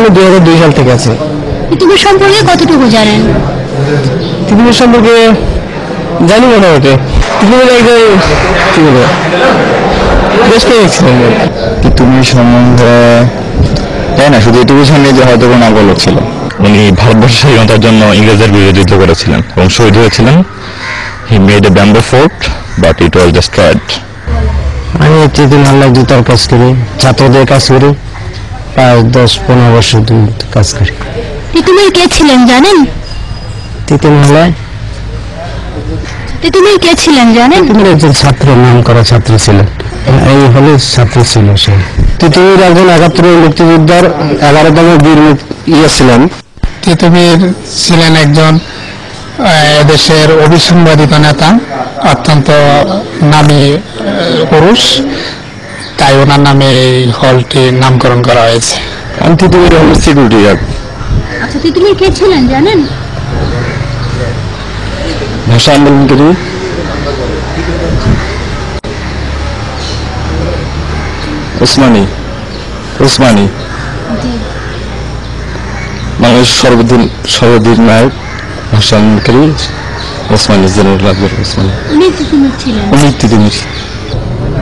আমি দুই হাজার দুই সাল থেকে আছি। তিতুমির সম্পর্কে কতটুকু জানেন? পৃথিবীর সম্পর্কে জানি মোটামুটি। পৃথিবীর একজন কি বলব? বেশ পেয়েছিলাম সম্বন্ধে তাই না শুধু এটুকু জানি যে হয়তো কোনো নাগলক ছিল। উনি ভারতবর্ষের স্বাধীনতার জন্য ইংরেজদের বিরুদ্ধে যুদ্ধ করেছিলেন এবং শহীদ হয়েছিলেন। He made a bamboo fort but it was destroyed আমি তৃতীয় হাল্লা জুতার কাজ করি ছাত্রদের কাজ করি। প্রায় দশ পনেরো বছর ধরে কাজ করি। তিতুমির কে ছিলেন জানেন? তিতুমির কে ছিলেন জানেন? তিতুমির একজন ছাত্র নাম করা ছাত্র ছিলেন। এই হলে ছাত্র ছিল সে। তিতুমির একজন একাত্তরের মুক্তিযোদ্ধার এগারোতম বীর ইয়ে ছিলেন। তিতুমির ছিলেন একজন আহ, এদেশের অভিসংবাদিত নেতা অত্যন্ত নামী পুরুষ। তাই ওনার নামে এই হলটি নামকরণ করা হয়েছে। আমি তিতুমির হল সিকিউরিটি গার্ড আচ্ছা তিতুমির কে ছিলেন জানেন? ভাষা আন্দোলনকারী ওসমানী। ওসমানী। বাংলাদেশ সর্বদিন সর্বদিন নায়ক ভাষা আন্দোলনকারী ওসমানী জেনারেল ওসমানী। উনি তিতুমির উনি তিতুমির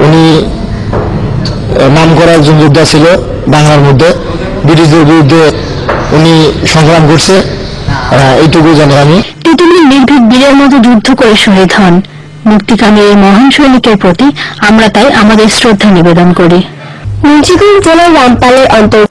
উনি নাম করা একজন যোদ্ধা ছিল বাংলার মধ্যে ব্রিটিশদের বিরুদ্ধে উনি সংগ্রাম করছে। আহ, এইটুকু জানি আমি। তিতুমির নির্ভীক বীরের মতো যুদ্ধ করে শহীদ হন। মুক্তিকামী এই মহান সৈনিকের প্রতি আমরা তাই আমাদের শ্রদ্ধা নিবেদন করি। মুন্সিগঞ্জ জেলার রামপালের অন্তর্গত